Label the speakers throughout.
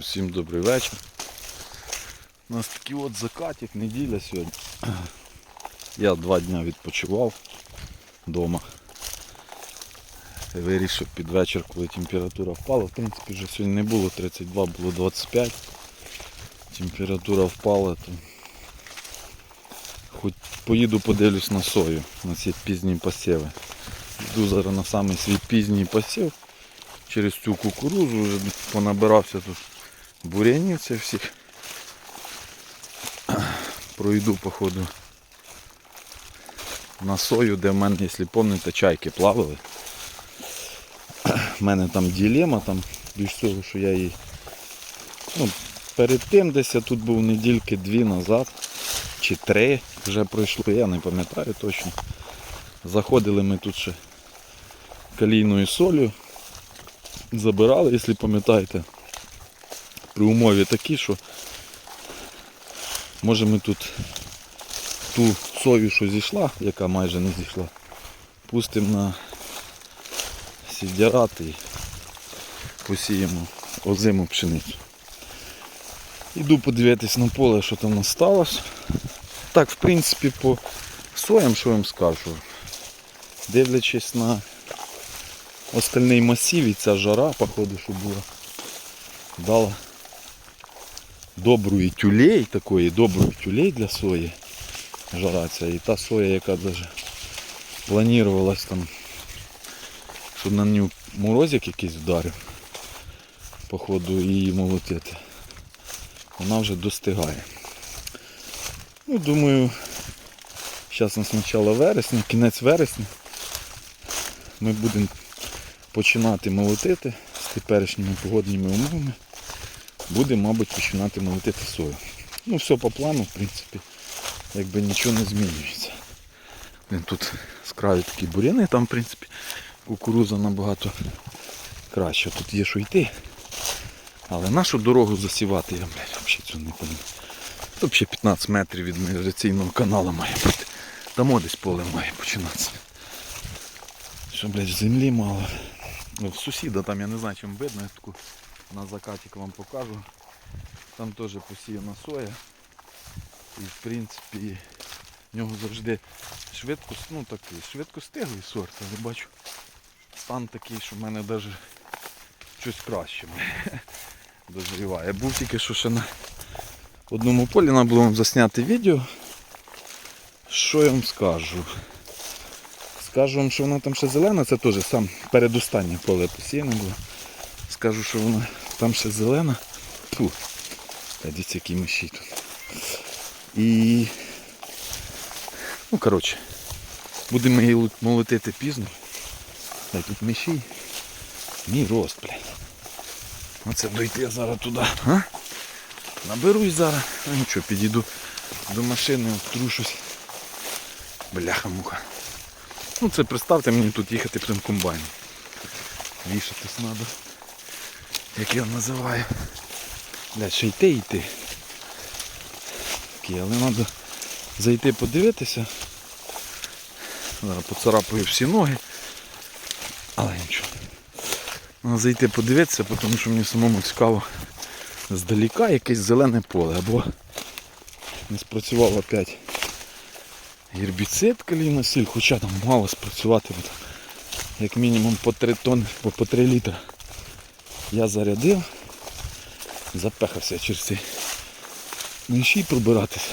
Speaker 1: Усім добрий вечір. У нас такий от закатик, неділя сьогодні. Я два дні відпочивав вдома. Вирішив під вечір, коли температура впала. В принципі, вже сьогодні не було 32, було 25. Температура впала, то хоч поїду подивлюсь на сою, на ці пізні посіви. Йду зараз на самий свій пізній посів. Через цю кукурузу вже понабирався тут бурянів це всіх. Пройду походу на сою, де в мене, якщо пам'ятаєте, чайки плавали. У мене там ділема, там більш того, що я її. Ну, перед тим десь я тут був недільки дві назад, чи три вже пройшло, я не пам'ятаю точно. Заходили ми тут ще калійною солью, забирали, якщо пам'ятаєте, при умові такі, що може ми тут ту сою, що зійшла, яка майже не зійшла, пустимо на сідярат і посіємо озиму пшеницю. Іду подивитись на поле, що там насталося. Так, в принципі, по соям, що вам скажу, дивлячись на остальний масів і ця жара, походу, що була, дала добру і тюлей, такої доброї тюлей для сої. Жара ця. І та соя, яка даже планувалась там, щоб на нього морозик якийсь вдарив, походу її молотити. Вона вже достигає. Ну, думаю, зараз нас начало вересня, кінець вересня. Ми будемо починати молотити з теперішніми погодніми умовами. Будемо, мабуть, починати молотити сою. Ну, все по плану, в принципі, якби нічого не змінюється. Блін, Тут з краю такі буряни, там, в принципі, кукуруза набагато краще. Тут є що йти. Але нашу дорогу засівати, я, взагалі цього не. Тут ще 15 метрів від меліораційного каналу має бути. Там десь поле має починатися. Що, блядь, землі мало. Ну, в сусіда там я не знаю, чим видно, я таку на закатик вам покажу. Там теж посіяна соя. І в принципі в нього завжди швидко, ну, такий, швидкостиглий сорт, але бачу стан такий, що в мене навіть щось краще дозріває. Був тільки що ще на одному полі треба було вам засняти відео. Що я вам скажу? Скажу вам, що вона там ще зелена, це теж сам передостаннє поле посіяне було. Скажу, що вона там ще зелена. Фу. Дивіться, які миші тут. І... Ну, коротше, будемо її молотити пізно. Дай тут миші. Мій рост, блядь. Оце дойти я зараз туди. А? Наберусь зараз. Ну нічого, підійду до машини, трушусь. Бляха-муха. Ну це представте мені тут їхати прям комбайном. Вішатись треба. Як я називаю. Блядь, ще йти йти. Такий, але треба зайти подивитися. Зараз поцарапаю всі ноги. Але нічого. Треба зайти подивитися, тому що мені самому цікаво здаліка якесь зелене поле. Або не спрацював опять гербіцид каліносіль, хоча там мало спрацювати, як мінімум по 3 тонни, по 3 літра. Я зарядив, запехався через цей менший пробиратися.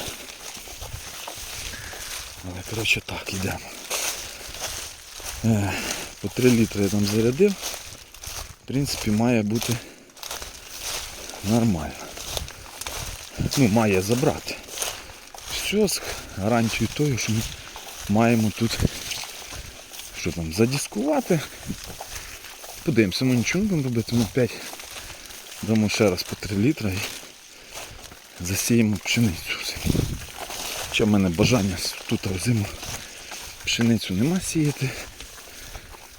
Speaker 1: Але коротше так, йдемо. Е, По 3 літри я там зарядив. В принципі, має бути нормально. Ну, має забрати. Все з гарантією тою, що ми маємо тут що там, задіскувати. Подивимося, ми нічого не будемо робити, ми 5 дамо ще раз по 3 літра і засіємо пшеницю. Хоча в мене бажання тут в пшеницю нема сіяти.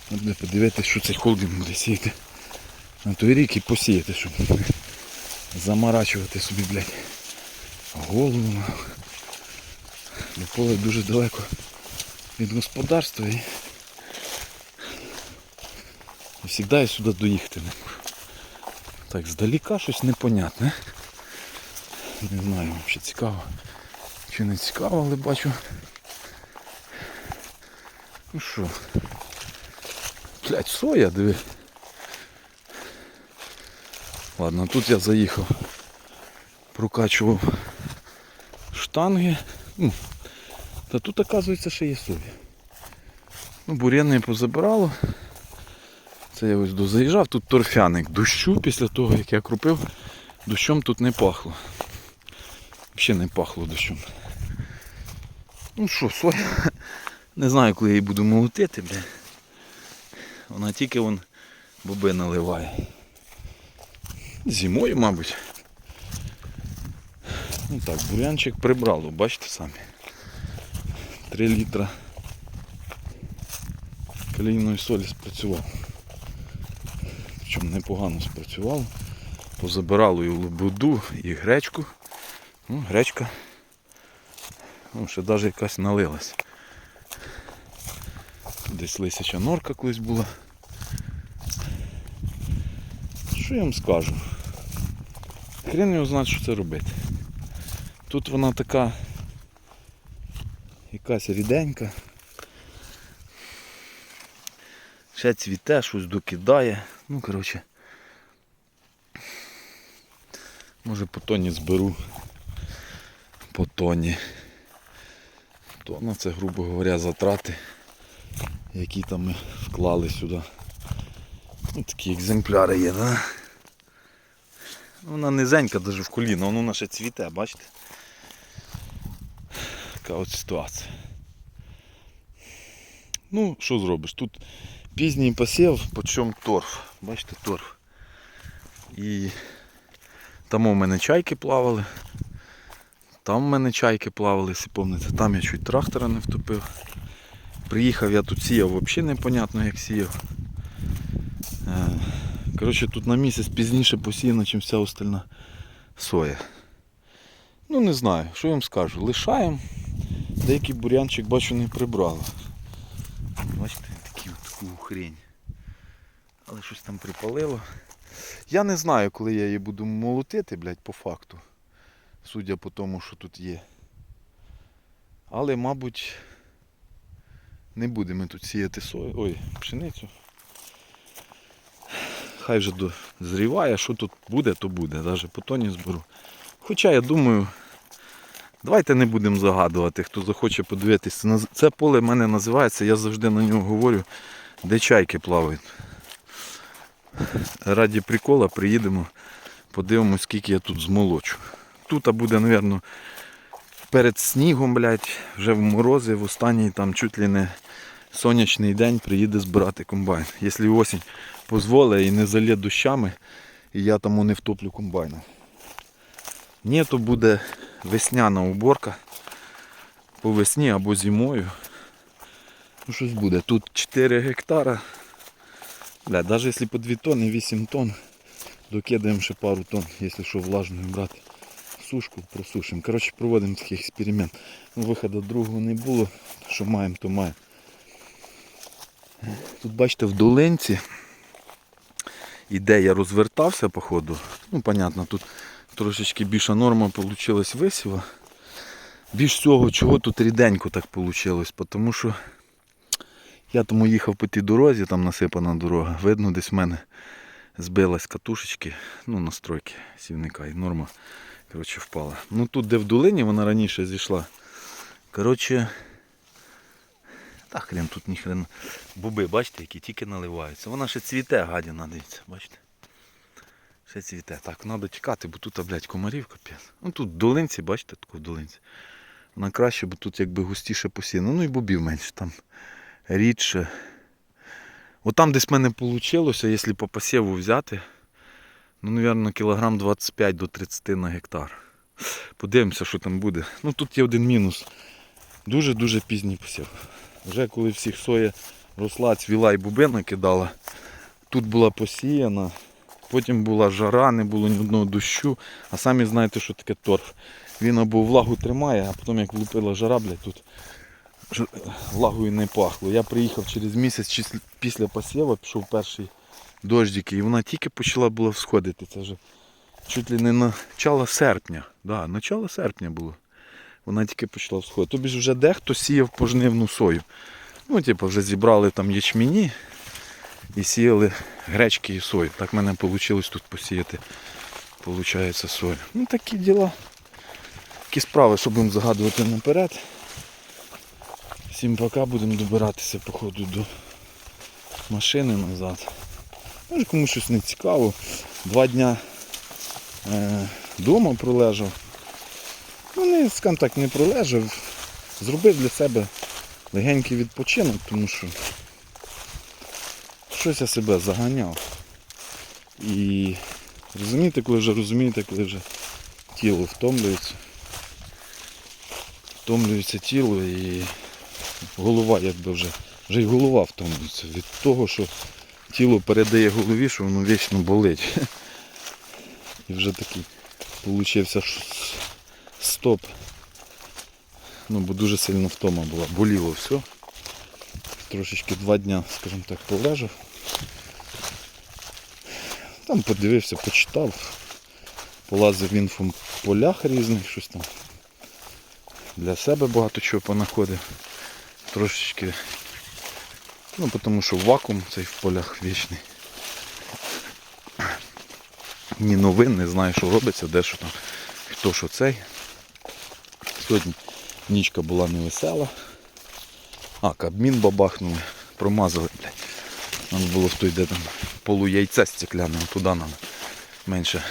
Speaker 1: Треба подивитися, що цей холдинг буде сіяти на той рік і посіяти, щоб не заморачувати собі, блядь, голову. Бо поле дуже далеко від господарства і завжди я сюди доїхати не можу. Так, здаліка щось непонятне. Не знаю, чи цікаво, чи не цікаво, але бачу. Ну що? Блять, соя, диви. Ладно, тут я заїхав. Прокачував штанги. Ну, Та тут, оказується, ще є соя. Ну, бур'яни позабирало. Це я ось дозаїжджав, тут торфяник. Дощу після того, як я крупив, дощом тут не пахло. Взагалі не пахло дощом. Ну що, соя. Не знаю, коли я її буду молотити, бля. Вона тільки вон боби наливає. Зимою, мабуть. Ну так, бурянчик прибрало, бачите самі. 3 літра калійної солі спрацював. Причому непогано спрацювало. Позабирало і лободу, і гречку. Ну, гречка. Ну, ще навіть якась налилась. Десь лисяча норка колись була. Що я вам скажу? Хрен його знає, що це робити. Тут вона така якась ріденька. Ще цвіте, щось докидає. Ну, коротше. Може по тоні зберу. По тоні. Тонна це, грубо говоря, затрати, які там ми вклали сюди. Ну, такі екземпляри є, да? Вона низенька навіть в коліно, воно наше цвіте, бачите? Така от ситуація. Ну, що зробиш? Тут пізній посів, почому торф. Бачите, торф. І там у мене чайки плавали. Там у мене чайки плавали, якщо пам'ятаєте. Там я чуть трактора не втопив. Приїхав я тут сіяв, взагалі непонятно як сіяв. Е, Коротше, тут на місяць пізніше посіяно, ніж вся остальна соя. Ну не знаю, що вам скажу. Лишаємо. Деякий бурянчик бачу не прибрало. Бачите, таку хрень. Але щось там припалило. Я не знаю, коли я її буду молотити, блядь, по факту. Судя по тому, що тут є. Але, мабуть, не будемо тут сіяти сою. Ой, пшеницю. Хай вже дозріває, що тут буде, то буде. Навіть по тоні зберу. Хоча я думаю, давайте не будемо загадувати, хто захоче подивитися. Це поле в мене називається, я завжди на нього говорю, де чайки плавають. Раді прикола приїдемо, подивимось, скільки я тут змолочу. Тут буде, мабуть, перед снігом, блядь, вже в морози, в останній там чуть ли не сонячний день приїде збирати комбайн. Якщо осінь дозволить і не залє дощами, і я тому не втоплю комбайна. Ні, то буде весняна уборка по весні або зимою. Ну щось буде. Тут 4 гектара. Бля, навіть якщо по 2 тонни, 8 тонн, докидаємо ще пару тонн, якщо що влажною брати. Сушку просушимо. Коротше, проводимо такий експеримент. Ну, Виходу другого не було. Що маємо, то маємо. Тут бачите в долинці. І де я розвертався, походу. Ну, понятно, тут трошечки більша норма вийшла висіва. Більш всього, чого тут ріденько так вийшло, тому що я тому їхав по тій дорозі, там насипана дорога. Видно, десь в мене збилась катушечки, ну, настройки сівника і норма коротше, впала. Ну тут, де в долині, вона раніше зійшла. Коротше, та хрен тут ніхрен. Буби, бачите, які тільки наливаються. Вона ще цвіте, гадіна, дивіться, бачите? Ще цвіте. Так, треба тікати, бо тут, блядь, комарів капець. Ну тут в долинці, бачите, таку в долинці. Вона краще, бо тут якби густіше посіяно. Ну і бобів менше, там рідше. От там десь в мене вийшло, якщо по посіву взяти, ну, мабуть, кілограм 25 до 30 на гектар. Подивимося, що там буде. Ну тут є один мінус. Дуже-дуже пізній посів. Вже коли всіх соя росла, цвіла і бубина кидала, тут була посіяна, потім була жара, не було ні одного дощу, а самі знаєте, що таке торф. Він або влагу тримає, а потім як влупила жара, блядь, тут влагою не пахло. Я приїхав через місяць після посіву, пішов перший дождики, і вона тільки почала була всходити. Це вже чуть ли не начало серпня. Да, начало серпня було. Вона тільки почала всходити. Тобі ж вже дехто сіяв пожнивну сою. Ну, типу, вже зібрали там ячміні і сіяли гречки і сою. Так в мене вийшло тут посіяти. Получається сою. Ну такі діла. Такі справи, що будемо загадувати наперед. Всім пока будемо добиратися походу до машини назад. Може комусь щось не цікаво. Два дня е, вдома пролежав. Ну не, скажімо так, не пролежав. Зробив для себе легенький відпочинок, тому що щось я себе заганяв. І розумієте, коли вже розумієте, коли вже тіло втомлюється. Втомлюється тіло і голова якби вже, вже й голова втомлюється від того, що тіло передає голові, що воно вічно болить. І вже такий получився стоп. Ну, бо дуже сильно втома була, боліло все. Трошечки два дня, скажімо так, полежав. Там подивився, почитав, полазив в інфополях різних, щось там. Для себе багато чого понаходив. Трошечки. Ну, тому що вакуум цей в полях вічний. Ні новин, не знаю, що робиться, де що там, хто що цей. Сьогодні нічка була невесела. А, кабмін бабахнули, промазали, блядь. Нам було в той, де там полуяйця стекляне, туди нам менше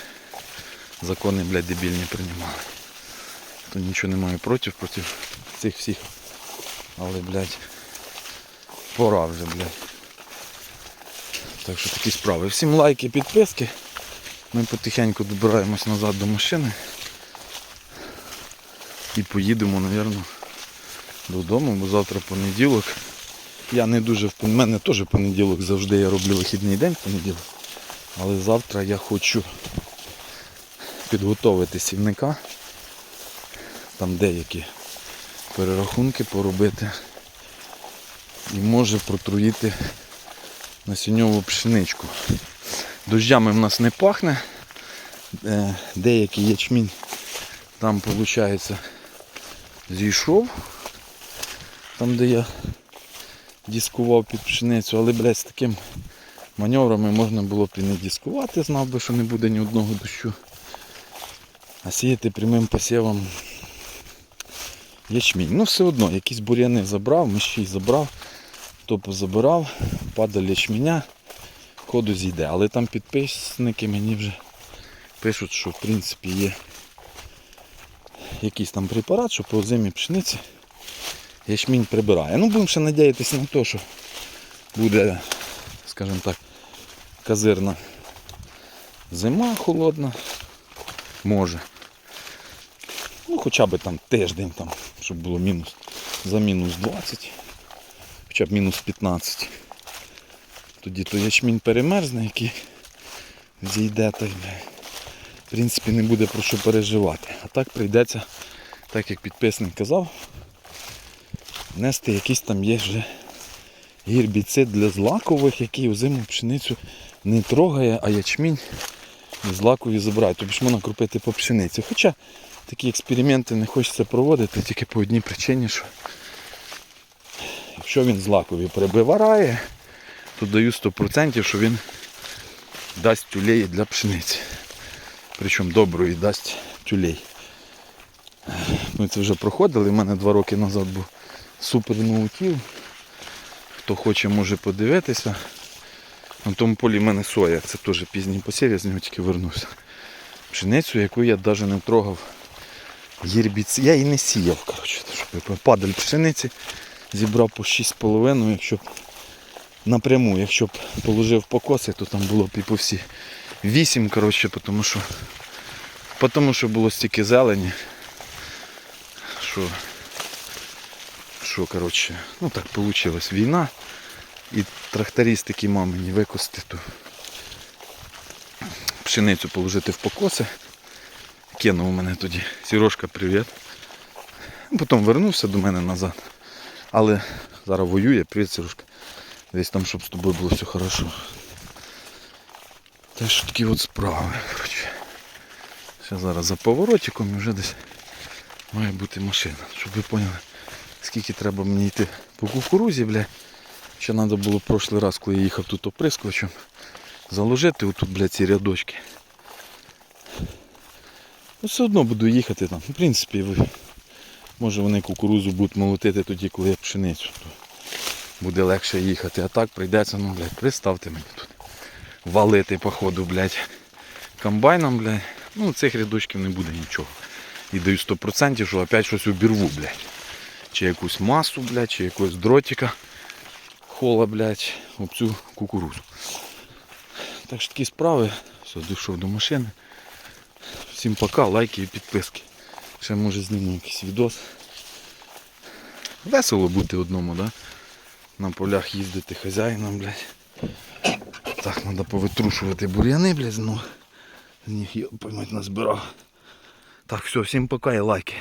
Speaker 1: закони, блядь, дебільні приймали. То нічого не маю проти, проти цих всіх. Але, блядь, пора вже, блядь. Так що такі справи. Всім лайки, підписки. Ми потихеньку добираємось назад до машини. І поїдемо, мабуть, додому, бо завтра понеділок. Я не дуже в мене теж понеділок завжди я роблю вихідний день в понеділок. Але завтра я хочу підготовити сівника. Там деякі перерахунки поробити. І може протруїти насінньову пшеничку. Дождями в нас не пахне. Е, Деякий ячмінь там виходить зійшов. Там де я дискував під пшеницю, але блядь, з таким маневрами можна було б і не дискувати, знав би, що не буде ні одного дощу. А сіяти прямим посівом ячмінь. Ну все одно, якісь бур'яни забрав, мещій забрав, то позабирав, падаль ячменя, ходу зійде. Але там підписники мені вже пишуть, що в принципі є якийсь там препарат, що по зимі пшениці ячмінь прибирає. Ну будемо ще надіятися на те, що буде, скажімо так, казирна зима холодна. Може. Ну хоча б там тиждень, там, щоб було мінус за мінус 20, хоча б мінус 15. Тоді то ячмінь перемерзне, який зійде, й в принципі не буде про що переживати. А так прийдеться, так як підписник казав, нести якийсь там є вже гірбіцид для злакових, який озиму пшеницю не трогає, а ячмінь злакові забирає. Тобі ж можна крупити по пшениці. Хоча такі експерименти не хочеться проводити тільки по одній причині, що якщо він злакові прибиварає, то даю 100%, що він дасть тюлеї для пшениці. Причому доброї дасть тюлей. Ми це вже проходили, у мене два роки назад був супер ноутіл. Хто хоче, може подивитися. На тому полі в мене соя, це теж пізній посів, я з нього тільки вернувся. Пшеницю, яку я навіть не трогав. Єрбіц. Я її не сіяв, коротше, щоб падаль пшениці зібрав по 6,5, якщо б напряму, якщо б положив покоси, то там було б і по всі 8, коротше, тому що, тому що було стільки зелені, що, що коротше, ну так вийшло. Війна і тракторист такі мамині викости ту пшеницю положити в покоси. Кинув мене тоді. Сірошка, привіт. Потім вернувся до мене назад. Але зараз воює, привіт, Сірошка. Десь там, щоб з тобою було все хорошо. Так що такі от справи. Коротше. Ще зараз за поворотиком і вже десь має бути машина. Щоб ви поняли, скільки треба мені йти по кукурузі, бля. Ще треба було в прошлий раз, коли я їхав тут оприскувачем, заложити отут, бля, ці рядочки. Ну, все одно буду їхати там. В принципі, ви, може вони кукурузу будуть молотити тоді, коли я пшеницю. То буде легше їхати. А так прийдеться, ну, блядь, приставте мені тут. Валити, походу, блядь, комбайном, блядь. Ну, цих рядочків не буде нічого. І даю 100%, що опять щось обірву, блядь. Чи якусь масу, блядь, чи якогось дротика хола, блядь, об цю кукурузу. Так що такі справи. Все, дійшов до машини. Всім пока, лайки і підписки. Ще може зніму якийсь відос. Весело бути одному, да? На полях їздити хазяїном, блядь. Так, треба повитрушувати бур'яни, блядь, з ног. З них я поймать назбирав. Так, все, всім пока і лайки.